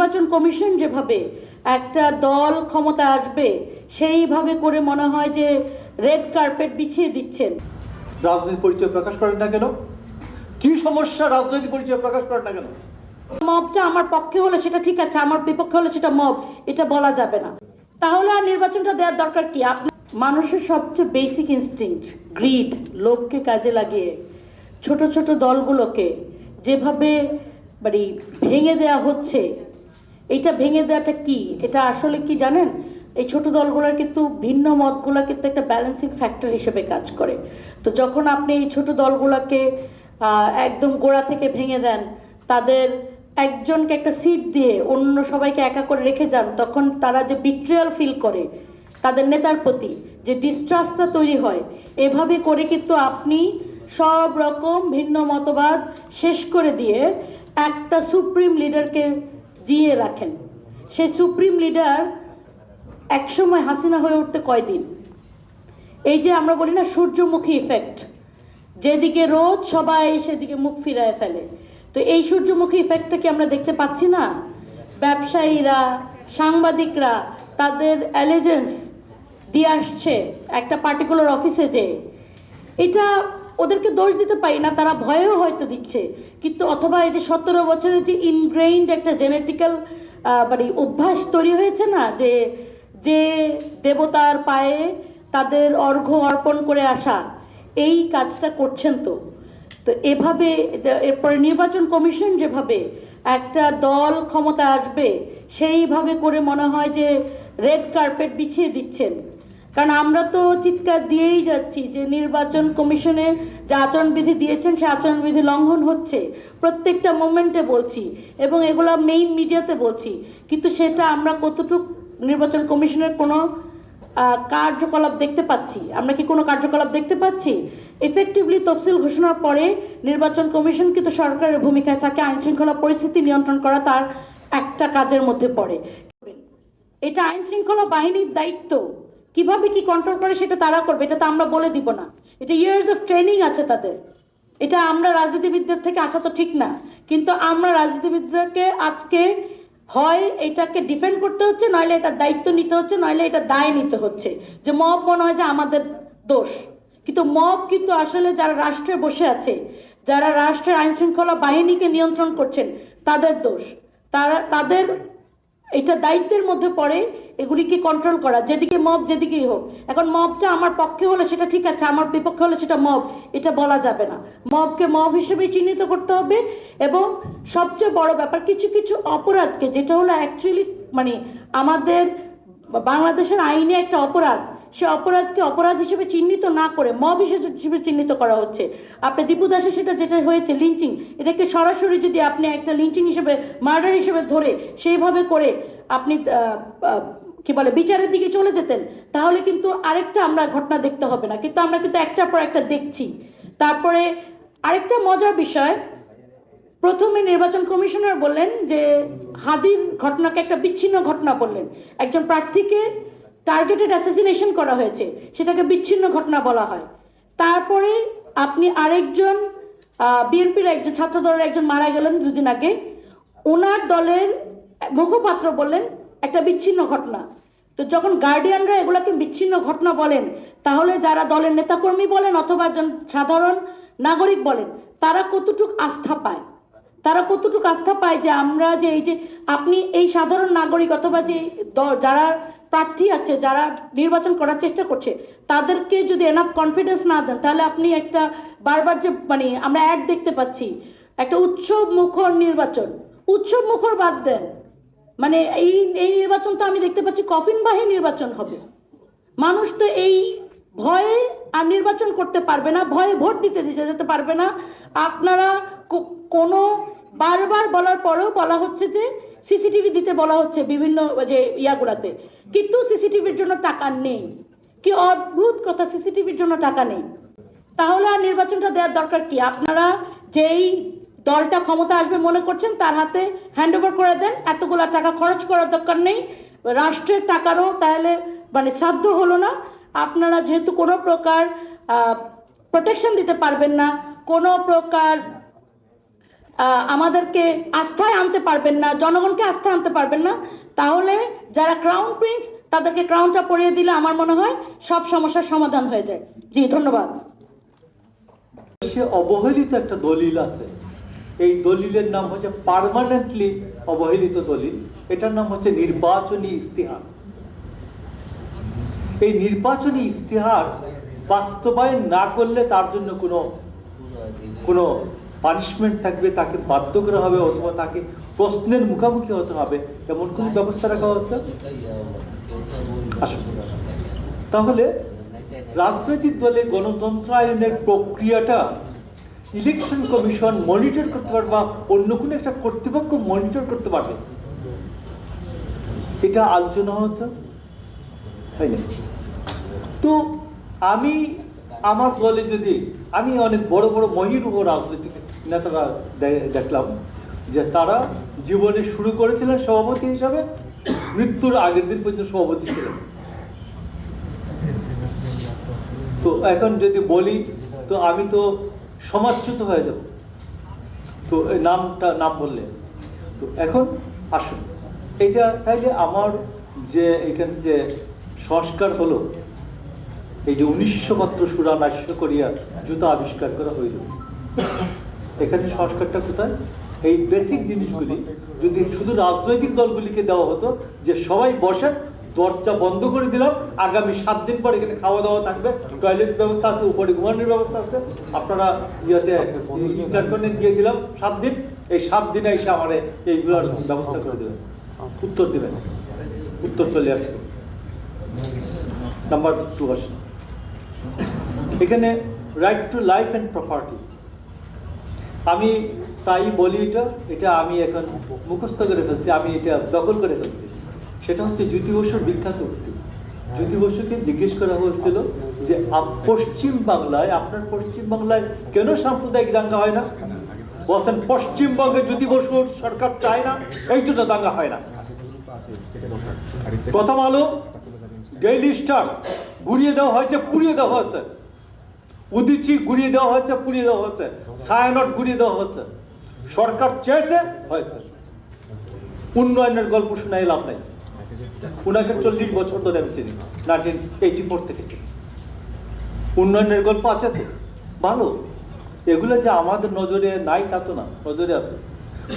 নির্বাচন কমিশন যেভাবে একটা দল ক্ষমতা আসবে সেইভাবে করে মনে হয় যে রেড কার্পেট বিছিয়ে দিচ্ছেন। রাজনৈতিক পরিচয় প্রকাশ করেন না কেন? কি সমস্যা রাজনৈতিক পরিচয় প্রকাশ করেন না কেন? মবটা আমার পক্ষে হলে সেটা ঠিক আছে আমার বিপক্ষে হলে সেটা মব এটা বলা যাবে না। তাহলে আর নির্বাচনটা দেওয়ার দরকার কি? আপনি মানুষের সবচেয়ে বেসিক ইনস্টিংক্ট গ্রিড লোভকে কাজে লাগিয়ে ছোট ছোট দলগুলোকে যেভাবে মানে ভেঙে দেওয়া হচ্ছে এইটা ভেঙে দেওয়াটা কি? এটা আসলে কি জানেন? এই ছোট দলগুলোর কিন্তু ভিন্ন মতগুলো কিন্তু একটা ব্যালেন্সিং ফ্যাক্টর হিসেবে কাজ করে। তো যখন আপনি এই ছোট দলগুলোকে একদম গোড়া থেকে ভেঙে দেন, তাদের একজনকে একটা সিট দিয়ে অন্য সবাইকে একা করে রেখে যান, তখন তারা যে বিট্রিয়াল ফিল করে, তাদের নেতার প্রতি যে ডিস্ট্রাস্টটা তৈরি হয়, এভাবে করে কিন্তু আপনি সব রকম ভিন্ন মতবাদ শেষ করে দিয়ে একটা সুপ্রিম লিডারকে জিয়ে রাখেন। সে সুপ্রিম লিডার একসময় হাসিনা হয়ে উঠতে কয়দিন? এই যে আমরা বলি না সূর্যমুখী ইফেক্ট যেদিকে রোদ সবাই সেদিকে মুখ ফিরায় ফেলে। তো এই সূর্যমুখী ইফেক্টটা কি আমরা দেখতে পাচ্ছি না? ব্যবসায়ীরা, সাংবাদিকরা, তাদের অ্যালেজেন্স দিয়ে আসছে একটা পার্টিকুলার অফিসে যে। এটা ওদেরকে দোষ দিতে পারি না, তারা ভয়েও হয়তো দিচ্ছে। কিন্তু অথবা এই যে সতেরো বছরের যে ইনগ্রেইনড একটা জেনেটিক্যাল মানে অভ্যাস তৈরি হয়েছে না, যে যে দেবতার পায়ে তাদের অর্ঘ্য অর্পণ করে আসা, এই কাজটা করছেন তো। তো এভাবে এরপরে নির্বাচন কমিশন যেভাবে একটা দল ক্ষমতা আসবে, সেইভাবে করে মনে হয় যে রেড কার্পেট বিছিয়ে দিচ্ছেন। কারণ আমরা তো চিৎকার দিয়েই যাচ্ছি যে নির্বাচন কমিশনে যে আচরণবিধি দিয়েছেন, সে আচরণবিধি লঙ্ঘন হচ্ছে। প্রত্যেকটা মোমেন্টে বলছি এবং এগুলো মেইন মিডিয়াতে বলছি। কিন্তু সেটা আমরা কতটুকু নির্বাচন কমিশনের কোনো কার্যকলাপ দেখতে পাচ্ছি? আমরা কি কোনো কার্যকলাপ দেখতে পাচ্ছি? এফেক্টিভলি তফসিল ঘোষণার পরে নির্বাচন কমিশন কিন্তু সরকারের ভূমিকায় থাকে আইন শৃঙ্খলা পরিস্থিতি নিয়ন্ত্রণ করা তার একটা কাজের মধ্যে পড়ে। এটা আইন শৃঙ্খলা বাহিনীর দায়িত্ব। কীভাবে কি কন্ট্রোল করে সেটা তারা করবে, এটা তো আমরা বলে দিব না। এটা ইয়ার্স অফ ট্রেনিং আছে তাদের। এটা আমরা রাজনীতিবিদদের থেকে আসা তো ঠিক না। কিন্তু আমরা রাজনীতিবিদদেরকে আজকে হয় এটাকে ডিফেন্ড করতে হচ্ছে, নইলে এটা দায়িত্ব নিতে হচ্ছে, নইলে এটা দায় নিতে হচ্ছে। যে মব মনে হয় যে আমাদের দোষ। কিন্তু মব কিন্তু আসলে যারা রাষ্ট্রে বসে আছে, যারা রাষ্ট্রের আইন শৃঙ্খলা বাহিনীকে নিয়ন্ত্রণ করছেন, তাদের দোষ। তারা, তাদের এটা দায়িত্বের মধ্যে পড়ে, এগুলিকে কন্ট্রোল করা, যেদিকে মব যেদিকেই হোক। এখন মবটা আমার পক্ষে হলে সেটা ঠিক আছে, আমার বিপক্ষে হলে সেটা মব এটা বলা যাবে না। মবকে মব হিসেবে চিহ্নিত করতে হবে এবং সবচেয়ে বড় ব্যাপার, কিছু কিছু অপরাধকে, যেটা হলো অ্যাকচুয়ালি মানে আমাদের বাংলাদেশের আইনে একটা অপরাধ সে অপরাধকে অপরাধ হিসেবে চিহ্নিত না করে, মব হিসেবে চিহ্নিত করা হচ্ছে। আপনি দীপু দাসের সেটা যেটা হয়েছে লিঞ্চিং এটাকে সরাসরি যদি আপনি একটা লিঞ্চিং হিসেবে মার্ডার হিসেবে ধরে সেইভাবে করে আপনি কি বলে, বিচারের দিকে চলে যেতেন, তাহলে কিন্তু আরেকটা আমরা ঘটনা দেখতে হবে না। কিন্তু আমরা কিন্তু একটার পর একটা দেখছি। তারপরে আরেকটা মজার বিষয়, প্রথমে নির্বাচন কমিশনার বললেন যে হাদির ঘটনাকে একটা বিচ্ছিন্ন ঘটনা বললেন। একজন প্রার্থীকে টার্গেটেড অ্যাসাসিনেশন করা হয়েছে। সেটাকে বিচ্ছিন্ন ঘটনা বলা হয়। তারপরে আপনি আরেকজন বিএনপির একজন, ছাত্র দলের একজন মারা গেলেন দুদিন আগে। ওনার দলের মুখপাত্র বললেন, একটা বিচ্ছিন্ন ঘটনা। তো যখন গার্ডিয়ানরা এগুলোকে বিচ্ছিন্ন ঘটনা বলেন, তাহলে যারা দলের নেতাকর্মী বলেন অথবা সাধারণ নাগরিক বলেন, তারা কতটুক আস্থা পায়? তারা কতটুকু আস্থা পায় যে আমরা যে এই যে আপনি এই সাধারণ নাগরিক অথবা যে যারা প্রার্থী আছে, যারা নির্বাচন করার চেষ্টা করছে, তাদেরকে যদি এনাফ কনফিডেন্স না দেন, তাহলে আপনি একটা বারবার যে মানে আমরা অ্যাড দেখতে পাচ্ছি, একটা উৎসব মুখর নির্বাচন। উৎসব মুখর বাদ দেন। মানে এই এই নির্বাচন তো আমি দেখতে পাচ্ছি কফিনবাহী নির্বাচন হবে। মানুষ তো এই ভয়ে আর নির্বাচন করতে পারবে না, ভয়ে ভোট দিতে দিতে যেতে পারবে না। আপনারা কোনো বারবার বলার পরেও বলা হচ্ছে যে, সিসিটিভি দিতে বলা হচ্ছে বিভিন্ন যে ইয়াগুলাতে। কিন্তু সিসিটিভির জন্য টাকা নেই। কি অদ্ভুত কথা, সিসিটিভির জন্য টাকা নেই। তাহলে আর নির্বাচনটা দেওয়ার দরকার কি? আপনারা যেই দলটা ক্ষমতা আসবে মনে করছেন, তার হাতে হ্যান্ড ওভার করে দেন। এতগুলা টাকা খরচ করার দরকার নেই। রাষ্ট্রের টাকারও তাহলে মানে সাধ্য হলো না। আপনারা যেহেতু কোনো প্রকার প্রোটেকশন দিতে পারবেন না, কোনো প্রকার আমাদেরকে আস্থায় আনতে পারবেন না, জনগণকে আস্থায় আনতে পারবেন না, তাহলে যারা ক্রাউন প্রিন্স তাদেরকে ক্রাউনটা পরিয়ে দিলে আমার মনে হয় সব সমস্যার সমাধান হয়ে যায়। জি, ধন্যবাদ। সে অবহেলিত একটা দলিল আছে। এই দলিলের নাম হচ্ছে পারমানেন্টলি অবহেলিত দলিল। এটার নাম হচ্ছে নির্বাচনী ইস্তিহার। এই নির্বাচনী ইস্তিহার বাস্তবায়ন না করলে তার জন্য কোনো কোনো পানিশমেন্ট থাকবে, তাকে বাধ্য করা হবে অথবা তাকে প্রশ্নের মুখোমুখি হতে হবে এমন কোনো ব্যবস্থা রাখা হচ্ছে? তাহলে রাজনৈতিক দলে গণতন্ত্রায়নের প্রক্রিয়াটা ইলেকশন কমিশন মনিটর করতে পারবে বা অন্য কোনো একটা কর্তৃপক্ষ মনিটর করতে পারবে? এটা আলোচনা হচ্ছে? হয় না তো আমি আমার দলে যদি, আমি অনেক বড় বড় মহিরুহ রাজনৈতিক নেতারা দেখলাম যে তারা জীবনে শুরু করেছিলেন সভাপতি হিসাবে, মৃত্যুর আগের দিন পর্যন্ত সভাপতি ছিলেন। তো এখন যদি বলি, তো আমি তো সমাজচ্যুত হয়ে যাব। তো নামটা, নাম বললে। তো এখন আসুন। এটা তাইলে আমার যে এখানে যে সংস্কার হলো এই যে উনিশশো মাত্র সুরা নাশ্য করিয়া জুতা আবিষ্কার করা হইল। এখানে সংস্কারটা কোথায়? এই বেসিক জিনিসগুলি যদি শুধু রাজনৈতিক দলগুলিকে দেওয়া হতো যে সবাই বসেন দরজা বন্ধ করে দিলাম আগামী সাত দিন পর এখানে খাওয়া দাওয়া থাকবে টয়লেট ব্যবস্থা আছে উপরে ঘুমানোর ব্যবস্থা আছে আপনারা ইয়েতে ইন্টারকনে দিয়ে দিলাম সাত দিন এই সাত দিনে এসে আমার এইগুলোর ব্যবস্থা করে দেবেন। উত্তর দেবেন। উত্তর চলে আসতো নাম্বার টু আসুন। এখানে right to life and property আমি তাই বলি এটা এটা আমি এখন মুখস্থ করে ফেলছি, আমি এটা দখল করে ফেলছি। সেটা হচ্ছে জ্যোতি বসুর বিখ্যাত উক্তি। জ্যোতি বসুকে জিজ্ঞেস করা হয়েছিল যে পশ্চিম বাংলায়, আপনার পশ্চিম বাংলায় কেন সাম্প্রদায়িক দাঙ্গা হয় না? বলছেন পশ্চিমবঙ্গে জ্যোতি বসুর সরকার চায় না, এই জন্য দাঙ্গা হয় না। প্রথম আলো ডেইলি স্টার ঘুরিয়ে দেওয়া হয়েছে, পুড়িয়ে দেওয়া হয়েছে। উদিচি ঘুরিয়ে দেওয়া হয়েছে, পুড়িয়ে দেওয়া হয়েছে। সায়ানট ঘুরিয়ে দেওয়া হয়েছে। সরকার চেয়েছে, হয়েছে। উন্নয়নের গল্প শোনাই লাভ নাই। উনাকে চল্লিশ বছর ধরে আমি চিনি, নাইনটিন এইটি ফোর থেকে চিনি। উন্নয়নের গল্প আছে তো? ভালো। এগুলো যে আমাদের নজরে নাই, তা তো না, নজরে আছে।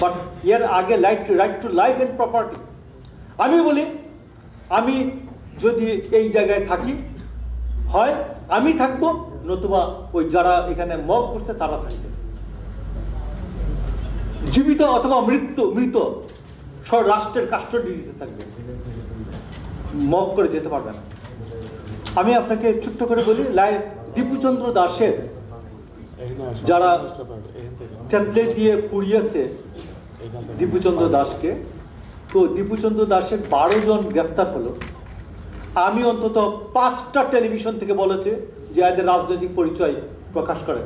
বাট এর আগে light right to life and property আমি বলি, আমি যদি এই জায়গায় থাকি হয়, আমি থাকব, নতুবা ওই যারা এখানে মগ করছে, তারা থাকবে। জীবিত অথবা মৃত, সব রাষ্ট্রের কাস্টডিতে থাকবে। মগ করে যেতে পারবে না। আমি আপনাকে ছোট্ট করে বলি, লাই দীপুচন্দ্র দাসের যারা তেতলে দিয়ে পুড়িয়েছে দীপুচন্দ্র দাসকে, তো দীপুচন্দ্র দাসের বারো জন গ্রেফতার হলো। আমি অন্তত পাঁচটা টেলিভিশন থেকে বলেছে যে এদের রাজনৈতিক পরিচয় প্রকাশ করেন।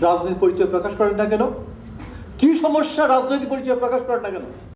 রাজনৈতিক পরিচয় প্রকাশ করেন না কেন? কি সমস্যা রাজনৈতিক পরিচয় প্রকাশ করেন না কেন?